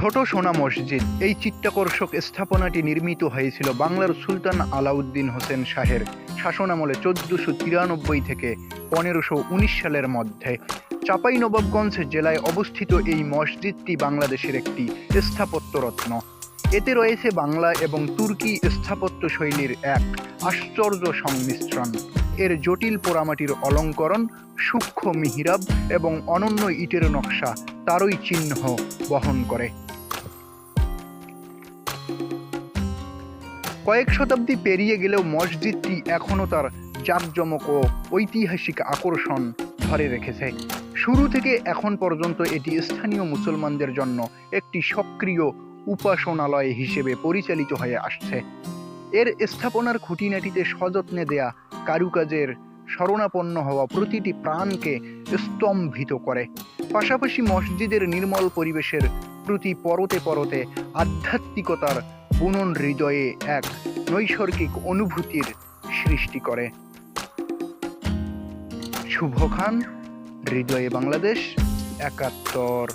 ছোট সোনা মসজিদ। এই চিত্তাকর্ষক স্থাপনাটি নির্মিত হয়েছিল বাংলার সুলতান আলাউদ্দিন হোসেন শাহের শাসনামলে চোদ্দশো তিরানব্বই থেকে পনেরোশো উনিশ সালের মধ্যে। চাঁপাইনবাবগঞ্জ জেলায় অবস্থিত এই মসজিদটি বাংলাদেশের একটি স্থাপত্যরত্ন। এতে রয়েছে বাংলা এবং তুর্কি স্থাপত্য শৈলীর এক আশ্চর্য সংমিশ্রণ। এর জটিল পোড়ামাটির অলঙ্করণ, সূক্ষ্ম মিহিরাব এবং অনন্য ইটের নকশা তারই চিহ্ন বহন করে। কয়েক শতাব্দী পেরিয়ে গেলেও মসজিদটি এখনও তার জাঁকজমক ও ঐতিহাসিক আকর্ষণ ধরে রেখেছে। শুরু থেকে এখন পর্যন্ত এটি স্থানীয় মুসলমানদের জন্য একটি সক্রিয় উপাসনালয় হিসেবে পরিচালিত হয়ে আসছে। এর স্থাপনার খুঁটিনাটিতে সযত্নে দেয়া কারুকাজের শরণাপন্ন হওয়া প্রতিটি প্রাণকে স্তম্ভিত করে। পাশাপাশি মসজিদের নির্মল পরিবেশের প্রতি পরতে পরতে আধ্যাত্মিকতার বুনন হৃদয়ে এক নৈসর্গিক অনুভূতির সৃষ্টি করে। শুভ খান হৃদয়ে বাংলাদেশ একাত্তর।